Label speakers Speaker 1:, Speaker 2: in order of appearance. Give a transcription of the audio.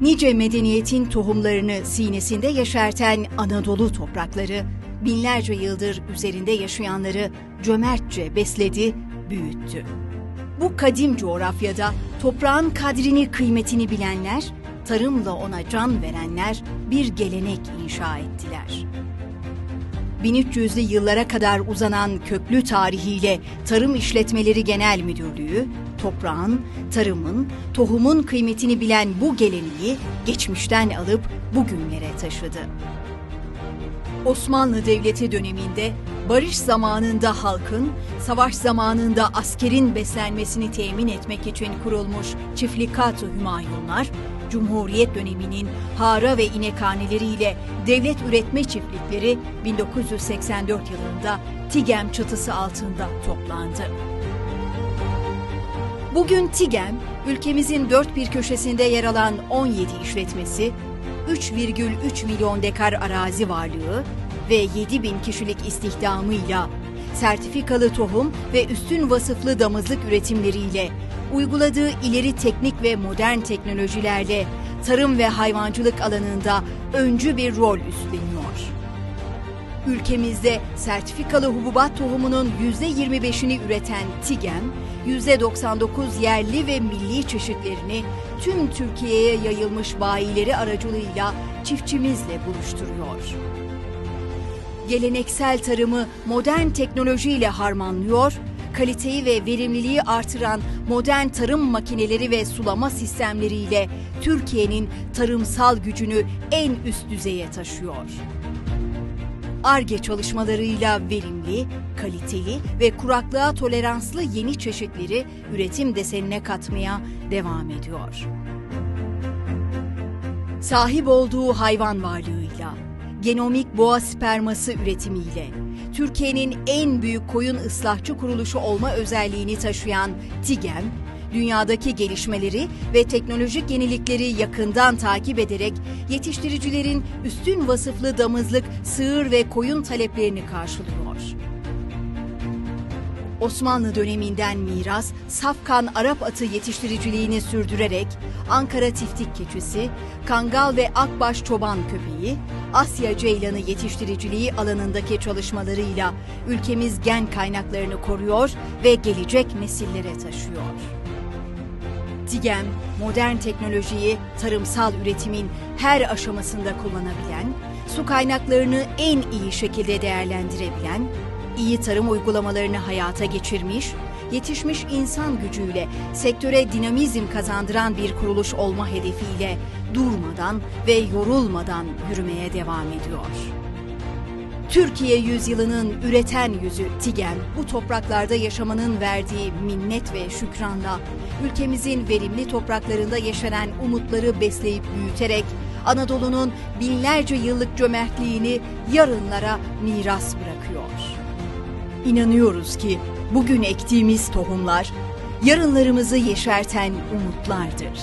Speaker 1: Nice medeniyetin tohumlarını sinesinde yeşerten Anadolu toprakları, binlerce yıldır üzerinde yaşayanları cömertçe besledi, büyüttü. Bu kadim coğrafyada toprağın kadrini, kıymetini bilenler, tarımla ona can verenler bir gelenek inşa ettiler. 1300'lü yıllara kadar uzanan köklü tarihiyle Tarım İşletmeleri Genel Müdürlüğü, toprağın, tarımın, tohumun kıymetini bilen bu geleneği geçmişten alıp bugünlere taşıdı. Osmanlı Devleti döneminde barış zamanında halkın, savaş zamanında askerin beslenmesini temin etmek için kurulmuş çiftlikat-ı hümayunlar, Cumhuriyet döneminin hara ve inekhaneleriyle devlet üretme çiftlikleri 1984 yılında TİGEM çatısı altında toplandı. Bugün TİGEM, ülkemizin dört bir köşesinde yer alan 17 işletmesi, 3,3 milyon dekar arazi varlığı ve 7 bin kişilik istihdamıyla, sertifikalı tohum ve üstün vasıflı damızlık üretimleriyle, uyguladığı ileri teknik ve modern teknolojilerle tarım ve hayvancılık alanında öncü bir rol üstleniyor. Ülkemizde sertifikalı hububat tohumunun %25'ini üreten TİGEM, %99 yerli ve milli çeşitlerini tüm Türkiye'ye yayılmış bayileri aracılığıyla çiftçimizle buluşturuyor. Geleneksel tarımı modern teknolojiyle harmanlıyor, kaliteyi ve verimliliği artıran modern tarım makineleri ve sulama sistemleriyle Türkiye'nin tarımsal gücünü en üst düzeye taşıyor. ARGE çalışmalarıyla verimli, kaliteli ve kuraklığa toleranslı yeni çeşitleri üretim desenine katmaya devam ediyor. Sahip olduğu hayvan varlığıyla, genomik boğa sperması üretimiyle, Türkiye'nin en büyük koyun ıslahçı kuruluşu olma özelliğini taşıyan TİGEM, dünyadaki gelişmeleri ve teknolojik yenilikleri yakından takip ederek yetiştiricilerin üstün vasıflı damızlık, sığır ve koyun taleplerini karşılıyor. Osmanlı döneminden miras, safkan Arap atı yetiştiriciliğini sürdürerek Ankara tiftik keçisi, Kangal ve Akbaş çoban köpeği, Asya ceylanı yetiştiriciliği alanındaki çalışmalarıyla ülkemiz gen kaynaklarını koruyor ve gelecek nesillere taşıyor. TİGEM, modern teknolojiyi tarımsal üretimin her aşamasında kullanabilen, su kaynaklarını en iyi şekilde değerlendirebilen, iyi tarım uygulamalarını hayata geçirmiş, yetişmiş insan gücüyle sektöre dinamizm kazandıran bir kuruluş olma hedefiyle durmadan ve yorulmadan yürümeye devam ediyor. Türkiye yüzyılının üreten yüzü TİGEM, bu topraklarda yaşamanın verdiği minnet ve şükranla ülkemizin verimli topraklarında yeşeren umutları besleyip büyüterek Anadolu'nun binlerce yıllık cömertliğini yarınlara miras bırakıyor. İnanıyoruz ki bugün ektiğimiz tohumlar yarınlarımızı yeşerten umutlardır.